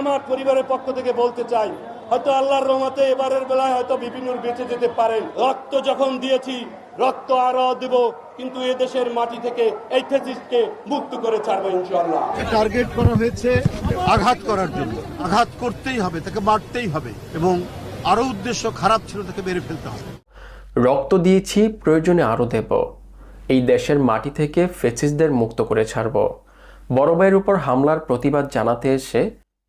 আমার পরিবারের পক্ষ থেকে বলতে চাই হয়তো আল্লাহর রহমতে এবারের বেলায় হয়তো বিভিন্ন বেঁচে যেতে পারেন। রক্ত যখন দিয়েছি রক্ত আরও দেব কিন্তু এ দেশের মাটি থেকে এই ফেসিস্টকে মুক্ত করে ছাড়বো ইনশাল্লাহ টার্গেট করা হয়েছে আঘাত করার জন্য। আঘাত করতেই হবে তাকে মারতেই হবে এবং আরও উদ্দেশ্য খারাপ ছিল তাকে মেরে ফেলতে হবে। রক্ত দিয়েছি প্রয়োজনে আরও দেব। এই দেশের মাটি থেকে ফেসিসদের মুক্ত করে ছাড়ব। বড় ভাইয়ের উপর হামলার প্রতিবাদ জানাতে এসে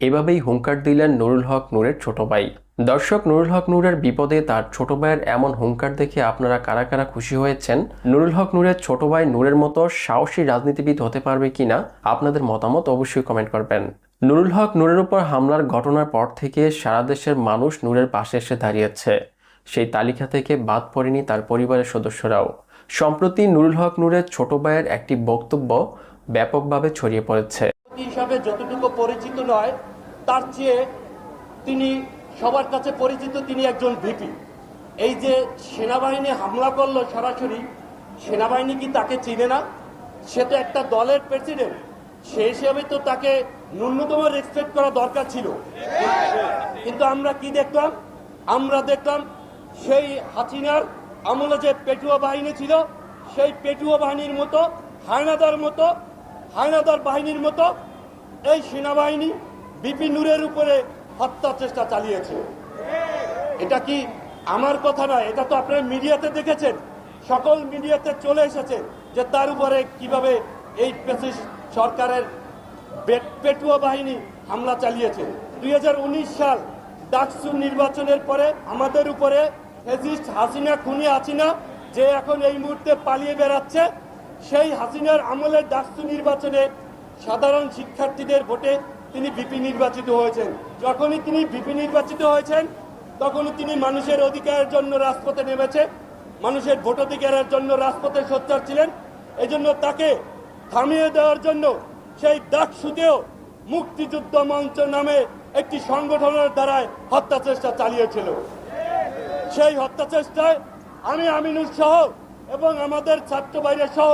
এভাবেই হুঙ্কার দিলেন নুরুল হক নূরের ছোট ভাই। দর্শক, নুরুল হক নূরের বিপদে তার ছোট ভাইয়ের এমন হুঙ্কার দেখে আপনারা কারা কারা খুশি হয়েছেন? নুরুল হক নূরের ছোট ভাই নূরের মতো সাহসী রাজনীতিবিদ হতে পারবে কিনা আপনাদের মতামত অবশ্যই কমেন্ট করবেন। নুরুল হক নূরের উপর হামলার ঘটনার পর থেকে সারা দেশের মানুষ নূরের পাশে এসে দাঁড়িয়েছে। সেই তালিকা থেকে বাদ পড়েনি তার পরিবারের সদস্যরাও। সম্প্রতি নুরুল হক নূরের ছোট ভাইয়ের একটি বক্তব্য ব্যাপকভাবে ছড়িয়ে পড়েছে। হিসাবে যতটুকু পরিচিত নয় তার চেয়ে তিনি সবার কাছে পরিচিত তিনি একজন ভিপি। এই যে সেনাবাহিনী হামলা করল সরাসরি, সেনাবাহিনী কি তাকে চিনে না? সে তো একটা দলের প্রেসিডেন্ট। সে হিসেবে তো তাকে ন্যূনতম রেসপেক্ট করা দরকার ছিল। কিন্তু আমরা কি দেখলাম? আমরা দেখলাম সেই হাসিনার আমলে যে পেটুয়া বাহিনী ছিল, সেই পেটুয়া বাহিনীর মতো, হায়নাদার মতো, হায়নাদার বাহিনীর মতো, এই সেনাবাহিনী বিপি নূরের উপরে হত্যা চেষ্টা চালিয়েছে। এটা কি আমার কথা নয়? এটা তো আপনারা মিডিয়াতে দেখেছেন। সকল মিডিয়াতে চলে এসেছে যে তার উপরে কীভাবে এই সরকারের পেটুয়া বাহিনী হামলা চালিয়েছে। দুই হাজার উনিশ সাল ডাকসু নির্বাচনের পরে আমাদের উপরে ফেসিস্ট হাসিনা খুনি হাসিনা যে এখন এই মুহূর্তে পালিয়ে বেড়াচ্ছে, সেই হাসিনার আমলের ডাকসু নির্বাচনে সাধারণ শিক্ষার্থীদের ভোটে তিনি বিপি নির্বাচিত হয়েছেন। যখনই তিনি বিপি নির্বাচিত হয়েছেন, তখনই তিনি মানুষের অধিকারের জন্য রাজপথে নেমেছে, মানুষের ভোটাধিকারের জন্য রাজপথে সোচ্চার ছিলেন। এজন্য তাকে থামিয়ে দেওয়ার জন্য সেই ডাকসুতেও মুক্তিযুদ্ধ মঞ্চ নামে একটি সংগঠনের দ্বারায় হত্যা চেষ্টা চালিয়েছিল। সেই হত্যা চেষ্টায় আমি আমিনুর সহ এবং আমাদের ছাত্র বাইরে সহ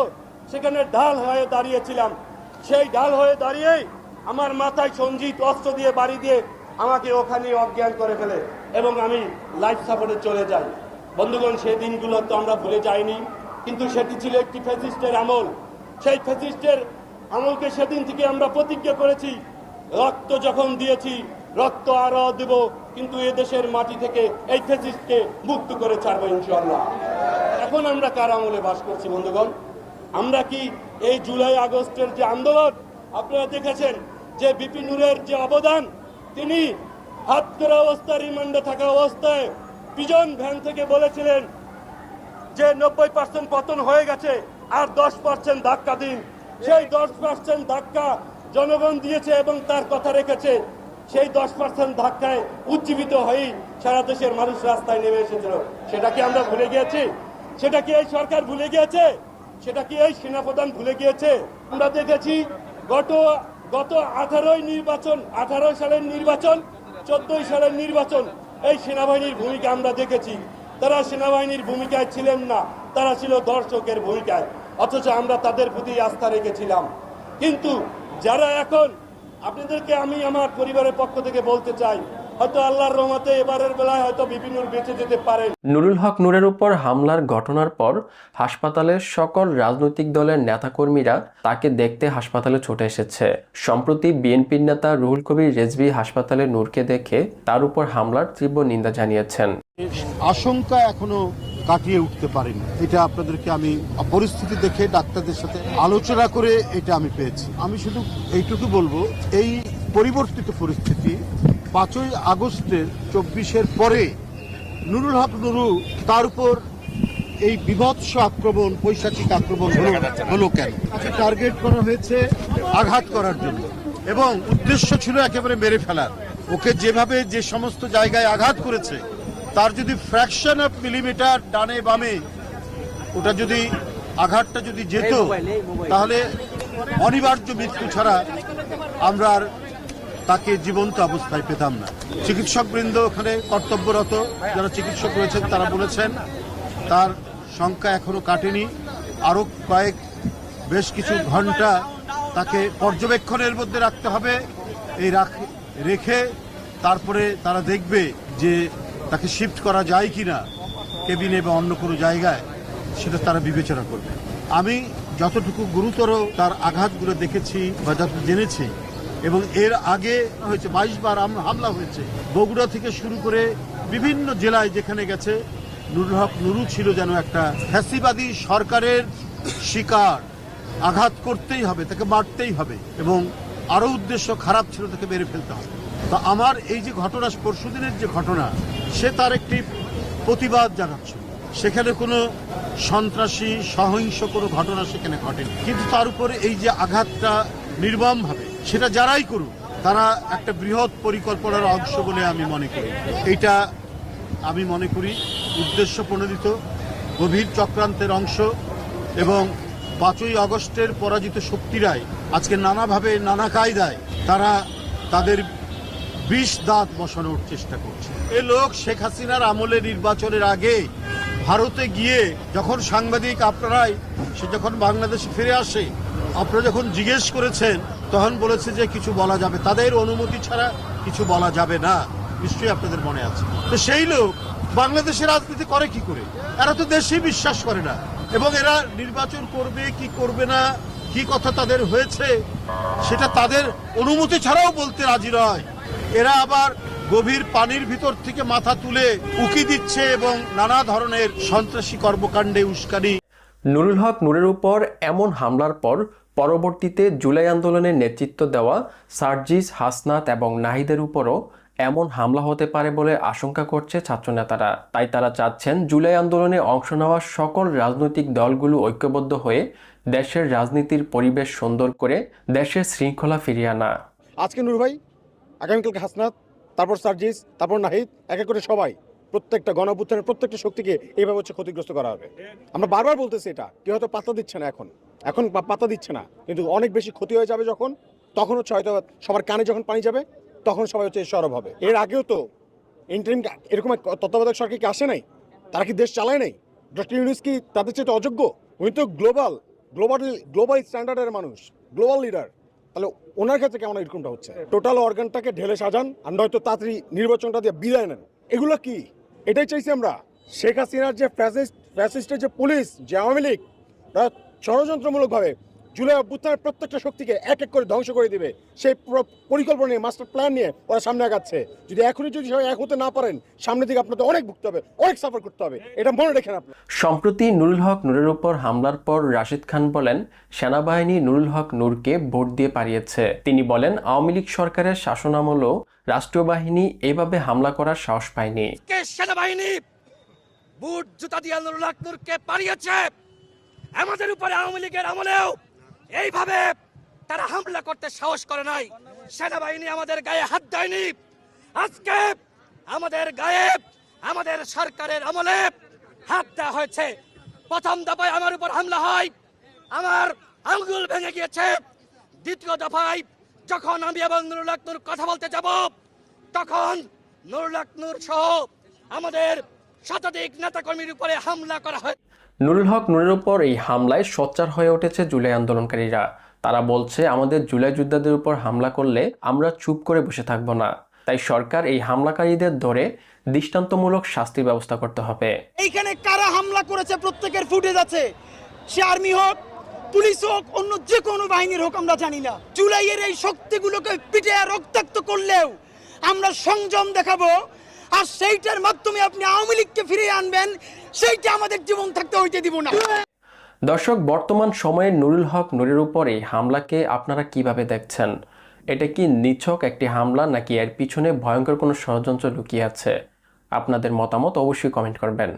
সেখানে ঢাল হয়ে দাঁড়িয়েছিলাম। সেই ঢাল হয়ে দাঁড়িয়েই আমার মাথায় সঞ্জিত অস্ত্র দিয়ে বাড়ি দিয়ে আমাকে ওখানে অজ্ঞান করে ফেলে এবং আমি লাইফ সাপোর্টে চলে যাই। বন্ধুগণ, সেই দিনগুলো তো আমরা ভুলে যাইনি, কিন্তু সেটি ছিল একটি ফেসিস্টের আমল। সেই ফেসিস্টের আমলকে সেদিন থেকে আমরা প্রতিজ্ঞা করেছি, রক্ত যখন দিয়েছি, রক্ত আরও দেব, কিন্তু এ দেশের মাটি থেকে এই ফেসিস্টকে মুক্ত করে ছাড়বো ইনশাল্লাহ এখন আমরা কার আমলে বাস করছি বন্ধুগণ? আমরা কি এই জুলাই আগস্টের যে আন্দোলন আপনারা দেখেছেন যে বিপিনুরের যে অবদান, তিনি হাত করা অবস্থায়, রিমান্ডে থাকা অবস্থায় পিজন ভ্যান থেকে বলেছিলেন যে নব্বই পার্সেন্ট পতন হয়ে গেছে আর দশ পার্সেন্ট ধাক্কা দিন। সেই দশ পার্সেন্ট ধাক্কা জনগণ দিয়েছে এবং তার কথা রেখেছে। সেই দশ পার্সেন্ট ধাক্কায় উজ্জীবিত হয়েই সারা দেশের মানুষ রাস্তায় নেমে এসেছিল। সেটা কি আমরা ভুলে গিয়েছি? সেটা কি এই সরকার ভুলে গিয়েছে? সেটা কি এই সেনাপ্রধান ভুলে গিয়েছে? আমরা দেখেছি গত গত আঠারোই নির্বাচন, আঠারোই সালের নির্বাচন, চোদ্দই সালের নির্বাচন, এই সেনাবাহিনীর ভূমিকা আমরা দেখেছি। তারা সেনাবাহিনীর ভূমিকায় ছিলেন না, তারা ছিল দর্শকের ভূমিকায়, অথচ আমরা তাদের প্রতি আস্থা রেখেছিলাম। কিন্তু যারা এখন, আপনাদেরকে আমি আমার পরিবারের পক্ষ থেকে বলতে চাই হয়তো আল্লাহর রহমতে এবারের বেলায় হয়তো বিপিনুর বেঁচে যেতে পারেন নুরুল হক নূরের উপর হামলার ঘটনার পর হাসপাতালের সকল রাজনৈতিক দলের নেতাকর্মীরা তাকে দেখতে হাসপাতালে ছুটে এসেছে। সম্প্রতি বিএনপির নেতা রুহুল কবির রেজভি হাসপাতালে নূরকে দেখে তার উপর হামলার তীব্র নিন্দা জানিয়েছেন। আশঙ্কা এখনও কাটিয়ে উঠতে পারেনি। এটা আপনাদেরকে আমি পরিস্থিতি দেখে ডাক্তারদের সাথে আলোচনা করে এটা আমি পেয়েছি। আমি শুধু এইটুকু বলব এই পরিবর্তিত পরিস্থিতি পাঁচই আগস্টের চব্বিশের পরে নুরুল হক নুরু তার উপর এই বিভৎস আক্রমণ পৈশাচিক আক্রমণ হলো হলো কেন? টার্গেট করা হয়েছে আঘাত করার জন্য। এবং উদ্দেশ্য ছিল একেবারে মেরে ফেলার। ওকে যেভাবে যে সমস্ত জায়গায় আঘাত করেছে তার যদি ফ্র্যাকশন অফ মিলিমিটার ডানে বামে ওটা যদি আঘাতটা যদি যেত তাহলে অনিবার্য মৃত্যু ছাড়া আমরা আর তাকে জীবন্ত অবস্থায় পেতাম না। চিকিৎসকবৃন্দ ওখানে কর্তব্যরত যারা চিকিৎসক রয়েছেন, তারা বলেছেন, তার সংখ্যা এখনও কাটেনি। আরও কয়েক, বেশ কিছু ঘণ্টা তাকে পর্যবেক্ষণের মধ্যে রাখতে হবে। এই রেখে তারপরে তারা দেখবে যে তাকে শিফট করা যায় কি না কেবিনে বা অন্য কোনো জায়গায়, সেটা তারা বিবেচনা করবে। আমি যতটুকু গুরুতর তার আঘাতগুলো দেখেছি বা যত জেনেছি এবং এর আগে হয়েছে বাইশ বার হামলা হয়েছে। বগুড়া থেকে শুরু করে বিভিন্ন জেলায় যেখানে গেছে, নুরুল হক নুরু ছিল যেন একটা ফ্যাসিবাদী সরকারের শিকার। আঘাত করতেই হবে, তাকে মারতেই হবে এবং আরও উদ্দেশ্য খারাপ ছিল তাকে মেরে ফেলতে হবে। তা আমার এই যে ঘটনা, পরশুদিনের যে ঘটনা, সে তার একটি প্রতিবাদ জানাচ্ছে। সেখানে কোনো সন্ত্রাসী, সহিংস কোনো ঘটনা সেখানে ঘটেনি। কিন্তু তার উপরে এই যে আঘাতটা নির্মমভাবে সেটা যারাই করুক, তারা একটা বৃহৎ পরিকল্পনার অংশ বলে আমি মনে করি। এইটা আমি মনে করি উদ্দেশ্য প্রণোদিত গভীর চক্রান্তের অংশ এবং পাঁচই আগস্টের পরাজিত শক্তিরাই আজকে নানাভাবে, নানা কায়দায় তারা তাদের বিষ দাঁত বসানোর চেষ্টা করছে। এ লোক শেখ হাসিনার আমলে নির্বাচনের আগে ভারতে গিয়ে যখন সাংবাদিক আপনারাই, সে যখন বাংলাদেশে ফিরে আসে, আপনারা যখন জিজ্ঞেস করেছেন তখন বলেছে যে কিছু বলা যাবে। তাদের অনুমতি ছাড়া কিছু বলা যাবে না। নিশ্চয়ই আপনাদের মনে আছে। তো সেই লোক বাংলাদেশের রাজনীতি করে কি করে? এরা তো দেশেই বিশ্বাস করে না। এবং এরা নির্বাচন করবে, কি করবে না, কি কথা তাদের হয়েছে, সেটা তাদের অনুমতি ছাড়াও বলতে রাজি নয়। এরা আবার গভীর পানির ভিতর থেকে মাথা তুলে উকি দিচ্ছে এবং নানা ধরনের সন্ত্রাসী কর্মকাণ্ডে উস্কানি। নুরুল হক নূরের উপর এমন হামলার পর পরবর্তীতে জুলাই আন্দোলনের নেতৃত্ব দেওয়া সার্জিস, হাসনাত এবং নাহিদের উপরও এমন হামলা হতে পারে বলে আশঙ্কা করছে ছাত্রনেতারা। তাই তারা চাচ্ছেন জুলাই আন্দোলনে অংশ নেওয়া সকল রাজনৈতিক দলগুলো ঐক্যবদ্ধ হয়ে দেশের রাজনীতির পরিবেশ সুন্দর করে দেশের শৃঙ্খলা ফিরিয়ে আনা। আজকে নূর ভাই, আগামীকালকে হাসনাত, তারপর সার্জিস, তারপর নাহিদ, এক এক করে সবাই, প্রত্যেকটা গণঅভ্যুত্থানের প্রত্যেকটা শক্তিকে এইভাবে হচ্ছে ক্ষতিগ্রস্ত করা হবে। আমরা বারবার বলতেছি এটা, কেউ হয়তো পাত্তা দিচ্ছে না এখন। এখন পা- পাত্তা দিচ্ছে না। কিন্তু অনেক বেশি ক্ষতি হয়ে যাবে যখন, তখন হচ্ছে হয়তো সবার কানে যখন পানি যাবে, তখন সবাই হচ্ছে সরব হবে। এর আগেও তো ইন্টারিম এরকম তত্ত্বাবধায়ক সরকার কি আসে নাই? তারা কি দেশ চালায় নাই? ডক্টর ইউনুস কি তাদের চেয়ে অযোগ্য? উনি তো গ্লোবাল গ্লোবাল গ্লোবাল স্ট্যান্ডার্ডের মানুষ গ্লোবাল লিডার তাহলে ওনার ক্ষেত্রে কেমন এরকমটা হচ্ছে? টোটাল অর্গানটাকে ঢেলে সাজান, আর নয়তো তাড়াতাড়ি নির্বাচনটা দিয়ে বিদায় নেন। এগুলো কি? এটাই চাইছি আমরা। শেখ হাসিনার যে ফ্যাসিস্ট ফ্যাসিস্টের যে পুলিশ, যে আওয়ামী লীগ ষড়যন্ত্রমূলকভাবে জুলাই অভ্যুত্থানের প্রত্যেকটা শক্তিকে এক এক করে ধ্বংস করে দিবে। সেই পরিকল্পনা নিয়ে মাস্টার প্ল্যান নিয়ে ওরা সামনে আগাচ্ছে। যদি এখনই যদি সবাই এক হতে না পারেন সামনের দিকে আপনাদের অনেক ভুগতে হবে অনেক সাফার করতে হবে। এটা মনে রেখেন আপনার সম্প্রতি নুরুল হক নূরের উপর হামলার পর রাশিদ খান বলেন সেনাবাহিনী নুরুল হক নূরকে ভোট দিয়ে পারিয়েছে তিনি বলেন আওয়ামী লীগ সরকারের শাসনামলেও রাষ্ট্রীয় বাহিনী এভাবে হামলা করার সাহস পায়নি। সেনাবাহিনী? বুট জুতা দিয়ে নুরুল হক নূরকে পালিয়েছে আমাদের উপরে আওয়ামী লীগের আমলেও এইভাবে তারা হামলা করতে সাহস করে নাই। সেনাবাহিনী আমাদের গায়ে হাত দেয়নি। আজকে আমাদের গায়ে, আমাদের সরকারের আমলে হাত দেওয়া হয়েছে। প্রথম দফায় আমার উপর হামলা হয়। আমার আঙ্গুল ভেঙে গিয়েছে। দ্বিতীয় দফায় যখন আমি এবং নুরুল হক নূর কথা বলতে যাব, তখন নুরুল হক নূর সহ আমাদের শতাধিক নেতাকর্মীর উপরে হামলা করা হয়। নুরুল হক নূরের উপর এই হামলায় সোচ্চার হয়ে উঠেছে জুলাই আন্দোলনকারীরা। তারা বলছে, আমাদের জুলাই যোদ্ধাদের উপর হামলা করলে আমরা চুপ করে বসে থাকব না। তাই সরকার এই হামলাকারীদের ধরে দৃষ্টান্তমূলক শাস্তির ব্যবস্থা করতে হবে। এইখানে কারা হামলা করেছে প্রত্যেকের ফুটেজ আছে। সে আর্মি হোক, পুলিশ হোক, অন্য যে কোনো বাহিনীর হোক, আমরা জানি না। জুলাইয়ের এই শক্তিগুলোকে পিটে রক্তাক্ত করলেও আমরা সংযম দেখাবো। আর সেইটার মাধ্যমে আপনি আওয়ামী লীগকে ফিরিয়ে আনবেন সেইটা আমাদের জীবন থাকতে হইতে দিব না। দর্শক, বর্তমান সময়ে নুরুল হক নুরের উপরে হামলাকে আপনারা কীভাবে দেখছেন? এটা কি নিছক একটি হামলা নাকি এর পিছনে ভয়ঙ্কর কোনো ষড়যন্ত্র লুকিয়ে আছে? আপনাদের মতামত অবশ্যই কমেন্ট করবেন।